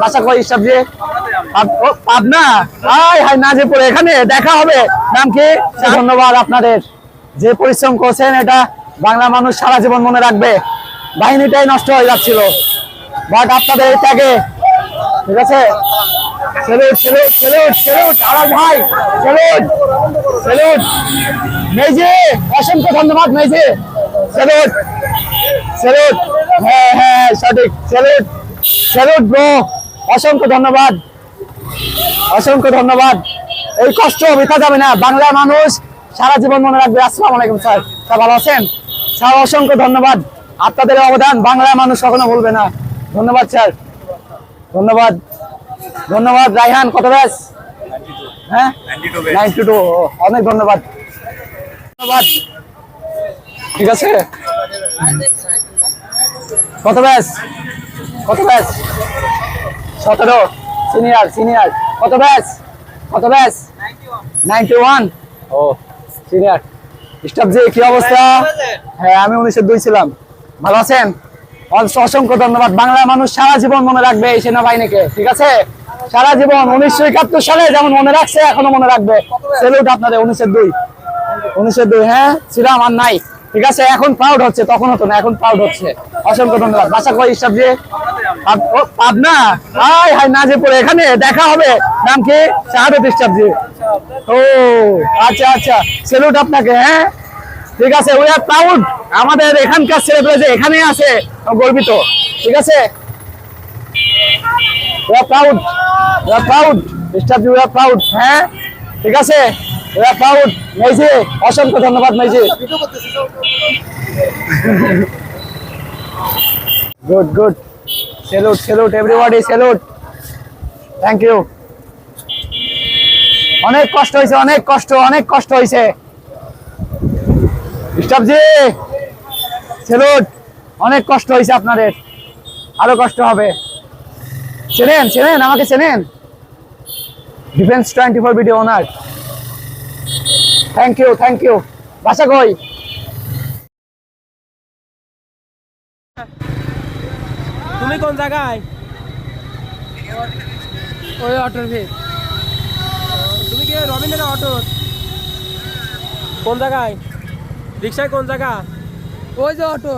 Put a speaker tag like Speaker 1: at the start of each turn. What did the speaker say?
Speaker 1: বাসা না এখানে দেখা হবে। নাম কি? ধন্যবাদ আপনাদের। যে পরিশ্রম করছেন, এটা বাংলা মানুষ সারা জীবন মনে রাখবে। বাহিনীটাই নষ্ট হয়ে যাচ্ছিল। বাট আপনাদের ত্যাগে। ঠিক আছে? সেলুট সেলুট সেলুট আরাম অসংখ্য ধন্যবাদ হ্যাঁ হ্যাঁ সঠিক। সেলুট সেলুট ব্রো অসংখ্য ধন্যবাদ। অসংখ্য ধন্যবাদ। এই কষ্ট বৃথা যাবে না। বাংলা মানুষ সারা জীবন মনে রাখবে, আসসালামু আলাইকুম স্যার। স্যার ভালো আছেন? স্যার, অসংখ্য ধন্যবাদ। আপনাদের অবদান বাংলা মানুষ কখনো ভুলবে না। ধন্যবাদ, স্যার। ধন্যবাদ। ধন্যবাদ রাইহান কত ব্যাস? হ্যাঁ? টু। অনেক ধন্যবাদ। ধন্যবাদ। ঠিক আছে? কত ব্যাস? কত ব্যাস? সতেরো। Senior senior. কত ব্যাস? কত ব্যাস? নাইনটি ও, সিনিয়র। স্টাফ জি, কি অবস্থা? হ্যাঁ আমি উনিশের দুই ছিলাম। ভালো আছেন? অসংখ্য ধন্যবাদ। বাংলা মানুষ সারা জীবন মনে রাখবে এই সেনাবাহিনীকে, ঠিক আছে? সারা জীবন উনিশশো একাত্তর সালে যেমন মনে রাখছে, এখনও মনে রাখবে। সেলুট আপনাদের উনিশের দুই। উনিশের দুই হ্যাঁ? ছিলাম আর নাই, ঠিক আছে? এখন প্রাউড হচ্ছে তখন হতো না, এখন প্রাউড হচ্ছে। অসংখ্য ধন্যবাদ। বাসা স্টাফ জি? পাব- পাবনা? হাই হাই, না যে পড়ে। এখানে দেখা হবে। নাম কি? শাহাদত স্টাফ জি। ও আচ্ছা আচ্ছা। সেলুট আপনাকে হ্যাঁ? ঠিক আছে উই আর প্রাউড আমাদের এখানকার ছেলেপেলে যে এখানে আছে, গর্বিত। ঠিক আছে? We are proud we are proud G we are proud হ্যাঁ? ঠিক আছে? উই আর প্রাউড মেজি, অসংখ্য ধন্যবাদ, মেজি। Good good salute salute everybody salute thank you অনেক কষ্ট হয়েছে, অনেক কষ্ট অনেক কষ্ট হয়েছে। স্টাফ জি। সেলুট অনেক কষ্ট হয়েছে আপনাদের। আরও কষ্ট হবে। চেনেন চেনেন, আমাকে চেনেন। ডিফেন্স টোয়েন্টি ফোর ভিডিও ওনার থ্যাংক ইউ থ্যাংক ইউ বাসা কই?
Speaker 2: তুমি কোন জায়গায়?
Speaker 3: ওই অটোর ভিড়।
Speaker 2: তুমি কি রবীন্দ্র অটো কোন জায়গায়? রিক্সায় কোন জায়গা?
Speaker 3: ওই যে অটো।